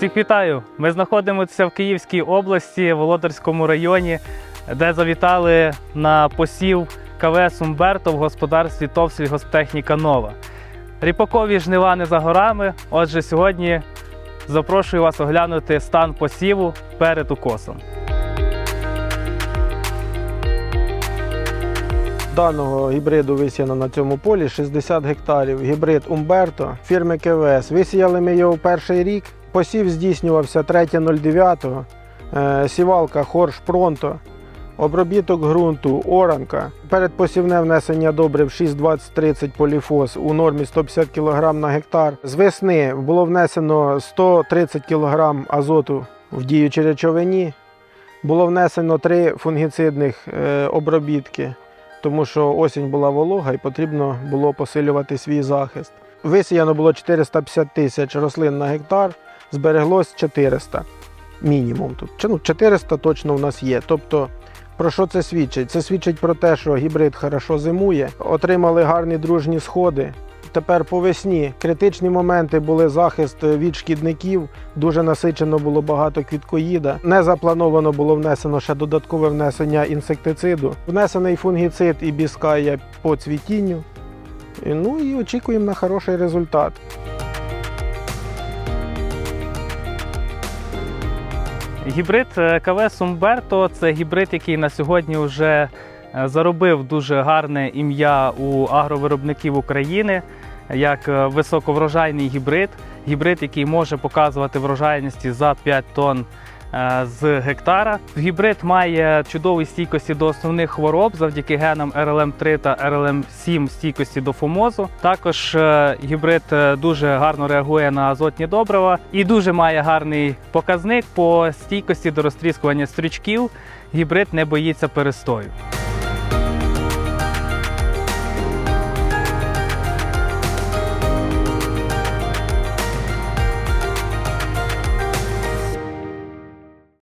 Всіх вітаю! Ми знаходимося в Київській області, Володарському районі, де завітали на посів КВС Умберто в господарстві Товсільгосптехніка Нова. Ріпакові жнива не за горами. Отже, сьогодні запрошую вас оглянути стан посіву перед укосом. Даного гібриду висіяно на цьому полі 60 гектарів. Гібрид Умберто фірми КВС. Висіяли ми його перший рік. Посів здійснювався 3.09. Е, Сівалка Хорш Пронто. Обробіток ґрунту оранка. Передпосівне внесення добрив 6,20-30 поліфос у нормі 150 кг на гектар. З весни було внесено 130 кг азоту в діючій речовині. Було внесено три фунгіцидних е, обробітки тому що осінь була волога і потрібно було посилювати свій захист. Висіяно було 450 тисяч рослин на гектар, збереглось 400 мінімум тут. Чи, Ну, 400 точно в нас є. Тобто, про що це свідчить? Це свідчить про те, що гібрид хорошо зимує, отримали гарні дружні сходи. Тепер по весні критичні моменти були захист від шкідників, дуже насичено було багато квіткоїда. Не заплановано було внесено ще додаткове внесення інсектициду. Внесений фунгіцид і біская по цвітінню. Ну і очікуємо на хороший результат. Гібрид е, КВС Умберто це гібрид, який на сьогодні вже е, заробив дуже гарне ім'я у агровиробників України як е, високоврожайний гібрид. Гібрид, який може показувати врожайності за 5 тонн з гектара. Гібрид має чудові стійкості до основних хвороб завдяки генам RLM3 та RLM7 стійкості до фомозу. Також е, гібрид е, дуже гарно реагує на азотні добрива і дуже має гарний показник по стійкості до розтріскування стрічків. Гібрид не боїться перестою.